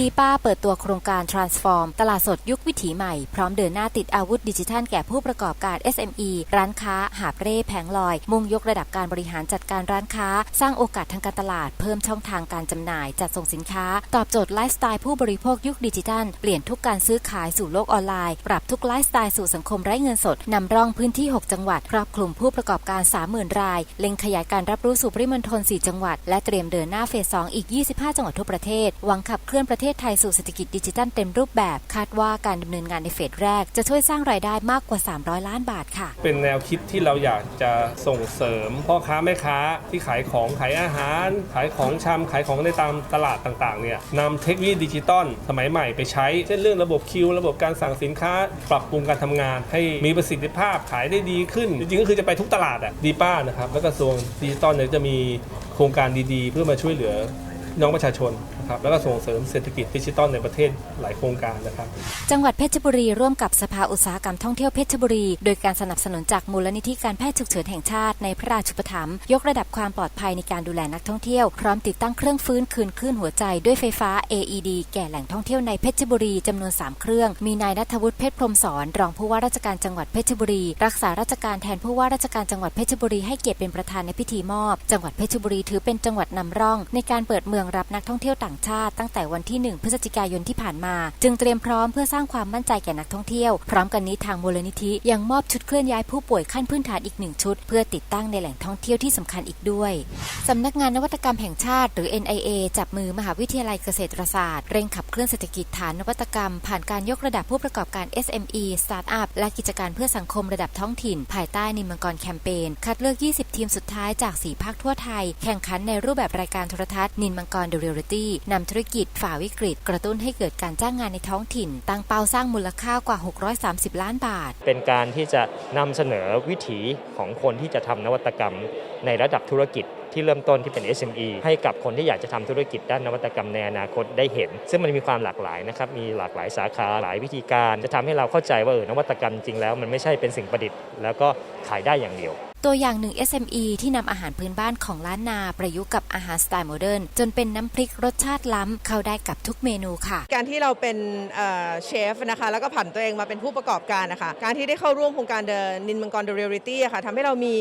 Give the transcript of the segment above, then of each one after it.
ดีป้าเปิดตัวโครงการ Transform ตลาดสดยุควิถีใหม่ พร้อมเดินหน้าติดอาวุธดิจิทัลแก่ผู้ประกอบการ SME ร้านค้า หาเร่แผงลอย มุ่งยกระดับการบริหารจัดการร้านค้า สร้างโอกาสทางการตลาด เพิ่มช่องทางการจำหน่าย จัดส่งสินค้า ตอบโจทย์ไลฟ์สไตล์ผู้บริโภคยุคดิจิทัล เปลี่ยนทุกการซื้อขายสู่โลกออนไลน์ ปรับทุกไลฟ์สไตล์สู่สังคมไร้เงินสดนำร่องพื้นที่ 6 จังหวัด ครอบคลุมผู้ประกอบการ 30,000 ราย เล็งขยายการรับรู้สู่ปริมณฑล4จังหวัด และเตรียมเดินหน้าเฟส2อีก 25 จังหวัดทั่วประเทศหวังขับเคลื่อนประเทศไทยสู่เศรษฐกิจดิจิทัลเต็มรูปแบบ คาดว่าการดำเนินงานในเฟสแรก จะช่วยสร้างรายได้มากกว่า 300 ล้านบาทค่ะ เป็นแนวคิดที่เราอยากจะส่งเสริมพ่อค้าแม่ค้าที่ขายของขายอาหาร ขายของชำขายของในตามตลาดต่างๆเนี่ยนำเทคโนโลยีดิจิตอลสมัยใหม่ไปใช้ เช่นเรื่องระบบคิว ระบบการสั่งสินค้า ปรับปรุงการทำงาน ให้มีประสิทธิภาพขายได้ดีขึ้น จริงๆก็คือจะไปทุกตลาดอะดีป้านะครับแล้วกระทรวงดิจิตอลเนี่ยจะมีโครงการดีๆ เพื่อมาช่วยเหลือ น้องประชาชนนะครับแล้วก็ส่งเสริมเศรษฐกิจดิจิตอลในประเทศหลายโครงการนะครับ จังหวัดเพชรบุรีร่วมกับสภาอุตสาหกรรมท่องเที่ยวเพชรบุรี โดยการสนับสนุนจากมูลนิธิการแพทย์ฉุกเฉินแห่งชาติในพระราชุปถัมภ์ยกระดับความปลอดภัยในการดูแลนักท่องเที่ยว พร้อมติดตั้งเครื่องฟื้นคืนคลื่นหัวใจด้วยไฟฟ้า AED แก่แหล่งท่องเที่ยวในเพชรบุรีจำนวน 3 เครื่อง มีนายนัทวุฒิเพชรพรมสอนรองผู้ว่าราชการจังหวัดเพชรบุรี รักษาราชการแทนผู้ว่าราชการจังหวัดเพชรบุรีให้เกียรติเป็นประธานในพิธีมอบ จังหวัดเพชรบุรีถือเป็นจังหวัดนำร่อง ในการเปิดเมืองรับนักท่องเที่ยวต่างชาติตั้งแต่วันที่ 1 พฤศจิกายนที่ผ่านมา จึงเตรียมพร้อมเพื่อสร้างความมั่นใจแก่นักท่องเที่ยว พร้อมกันนี้ทางมูลนิธิยังมอบชุดเคลื่อนย้ายผู้ป่วยขั้นพื้นฐานอีกหนึ่งชุด เพื่อติดตั้งในแหล่งท่องเที่ยวที่สำคัญอีกด้วยสำนักงานนวัตกรรมแห่งชาติ หรือ NIA จับมือมหาวิทยาลัยเกษตรศาสตร์เร่งขับเคลื่อนเศรษฐกิจฐานนวัตกรรม ผ่านการยกระดับผู้ประกอบการ SME สตาร์ทอัพและกิจการเพื่อสังคมระดับท้องถิ่น ภายใต้นิมมังกรแคมเปญคัดเลือก 20 ทีมสุดท้ายจาก4ภาคทั่วไทย แข่งขันในรูปแบบรายการโทรทัศน์นินมังกรเดเรียลิตี้นำธุรกิจฝ่าวิกฤต กระตุ้นให้เกิดการจ้างงานในท้องถิ่น ตั้งเป้าสร้างมูลค่ากว่า 630 ล้านบาท เป็นการที่จะนำเสนอวิถีของคนที่จะทำนวัตกรรม ในระดับธุรกิจที่เริ่มต้นที่เป็น SME ให้กับคนที่อยากจะทำธุรกิจด้านนวัตกรรมในอนาคตได้เห็น ซึ่งมันมีความหลากหลายนะครับ มีหลากหลายสาขาหลายวิธีการ จะทำให้เราเข้าใจว่าเออนวัตกรรมจริงแล้ว มันไม่ใช่เป็นสิ่งประดิษฐ์แล้วก็ขายได้อย่างเดียว ตัวอย่างหนึ่ง SME ที่นำอาหารพื้นบ้านของล้านนาประยุกต์กับอาหารสไตล์โมเดิร์นจนเป็นน้ำพริกรสชาติล้ำเข้าได้กับทุกเมนูค่ะ การที่เราเป็นเอ่อเชฟนะคะแล้วก็ผันตัวเองมาเป็นผู้ประกอบการนะคะการที่ได้เข้าร่วมโครงการเดินนินมังกรเดเรียลิตี้ค่ะทำให้เรามี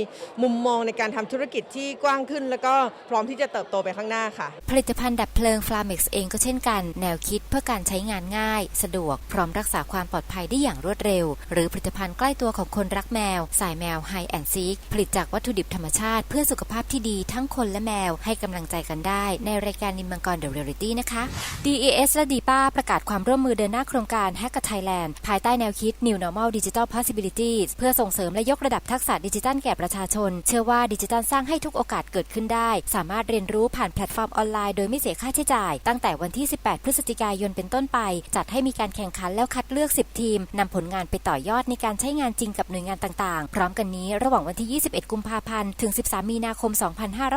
มุมมองในการทำธุรกิจที่กว้างขึ้น แล้วก็พร้อมที่จะเติบโตไปข้างหน้าค่ะ ผลิตภัณฑ์ดับเพลิง f l a m e x เองก็เช่นกัน แนวคิดเพื่อการใช้งานง่าย สะดวก พร้อมรักษาความปลอดภัยได้อย่างรวดเร็ว หรือผลิตภัณฑ์ใกล้ตัวของคนรักแมว สายแมว High and Seek ผลิตจากวัตถุดิบธรรมชาติ เพื่อสุขภาพที่ดีทั้งคนและแมวให้กำลังใจกันได้ ในรายการนินมังกร The Reality นะคะ DES และ DPA ประกาศความร่วมมือเดินหน้าโครงการ Hack กับ Thailand ภายใต้แนวคิด New Normal Digital Possibilities เพื่อส่งเสริมและยกระดับทักษะดิจิทัลแก่ประชาชน เชื่อว่าดิจิทัลสร้างให้ทุกโอกาสเกิดขึ้นได้ สามารถเรียนรู้ผ่านแพลตฟอร์มออนไลน์โดยไม่เสียค่าใช้จ่าย ตั้งแต่วันที่ 18 พฤศจิกายนเป็นต้นไป จัดให้มีการแข่งขันแล้วคัดเลือก 10 ทีมนำผลงานไปต่อยอดในการใช้งานจริงกับหน่วยงานต่างๆ พร้อมกันนี้ระหว่างวันที่21 กุมภาพันธ์ ถึง 13 มีนาคม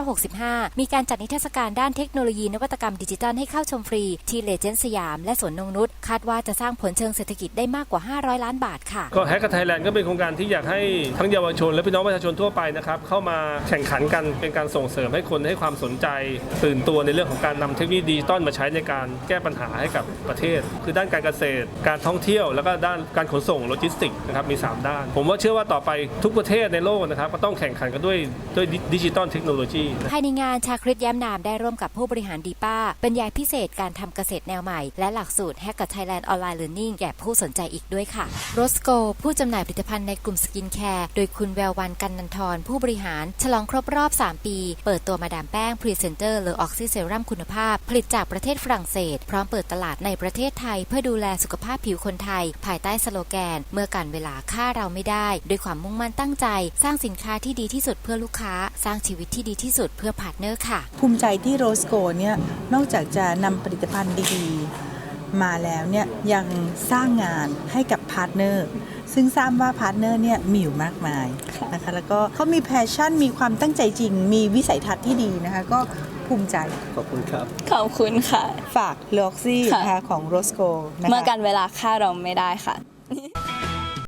2565 มีการจัดนิทรรศการด้านเทคโนโลยีนวัตกรรมดิจิทัลให้เข้าชมฟรี ที่เลเจนด์สยาม และสวนนงนุษคาดว่าจะสร้างผลเชิงเศรษฐกิจได้มากกว่า 500 ล้านบาทค่ะ ก็แฮกกับไทยแลนด์ก็เป็นโครงการที่อยากให้ทั้งเยาวชนและพี่น้องประชาชนทั่วไปนะครับเข้ามาแข่งขันกันเป็นการส่งเสริมให้คนให้ความสนใจ ตื่นตัวในเรื่องของการนำเทคโนโลยีดิจิตอลมาใช้ในการแก้ปัญหาให้กับประเทศ คือด้านการเกษตร การท่องเที่ยว แล้วก็ด้านการขนส่งโลจิสติกนะครับมี 3 ด้าน ผมว่าเชื่อว่าต่อไปทุกประเทศในโลกนะครับก็ต้องแข่งขันกันด้วยด้วยดิจิตอลเทคโนโลยีภายในงานชาคริตแย้มนามได้ร่วมกับผู้บริหารดีป้าบรรยายพิเศษการทำเกษตรแนวใหม่ และหลักสูตรแฮกกับ Thailand Online Learning แก่ผู้สนใจอีกด้วยค่ะโรสโกผู้จำหน่ายผลิตภัณฑ์ในกลุ่มสกินแคร์โดยคุณแวววันกันนันทรผู้บริหาร ฉลองครบรอบ 3 ปี เปิดตัวมาดามแป้งพรีเซนเตอร์หรือออกซิเซรั่มคุณภาพ ผลิตจากประเทศฝรั่งเศส พร้อมเปิดตลาดในประเทศไทย เพื่อดูแลสุขภาพผิวคนไทย ภายใต้สโลแกน เมื่อการเวลาค่าเราไม่ได้ ด้วยความมุ่งมั่นตั้งใจ สร้างสินค้าที่ดีที่สุดเพื่อลูกค้า สร้างชีวิตที่ดีที่สุดเพื่อพาร์ทเนอร์ค่ะ ภูมิใจที่โรสโกเนี่ยนอกจากจะนำผลิตภัณฑ์ดีๆ มาแล้วเนี่ยยังสร้างงานให้กับพาร์ทเนอร์ซึ่งทราบว่าพาร์ทเนอร์เนี่ยมีอยู่มากมายนะคะแล้วก็เขามีแพชชั่นมีความตั้งใจจริง มีวิสัยทัศน์ที่ดีนะคะก็ภูมิใจ ขอบคุณครับ ขอบคุณค่ะ ฝากล็อกซี่ค่ะนะคะของโรสโกนะคะเมื่อกันเวลาค่าเราไม่ได้ค่ะ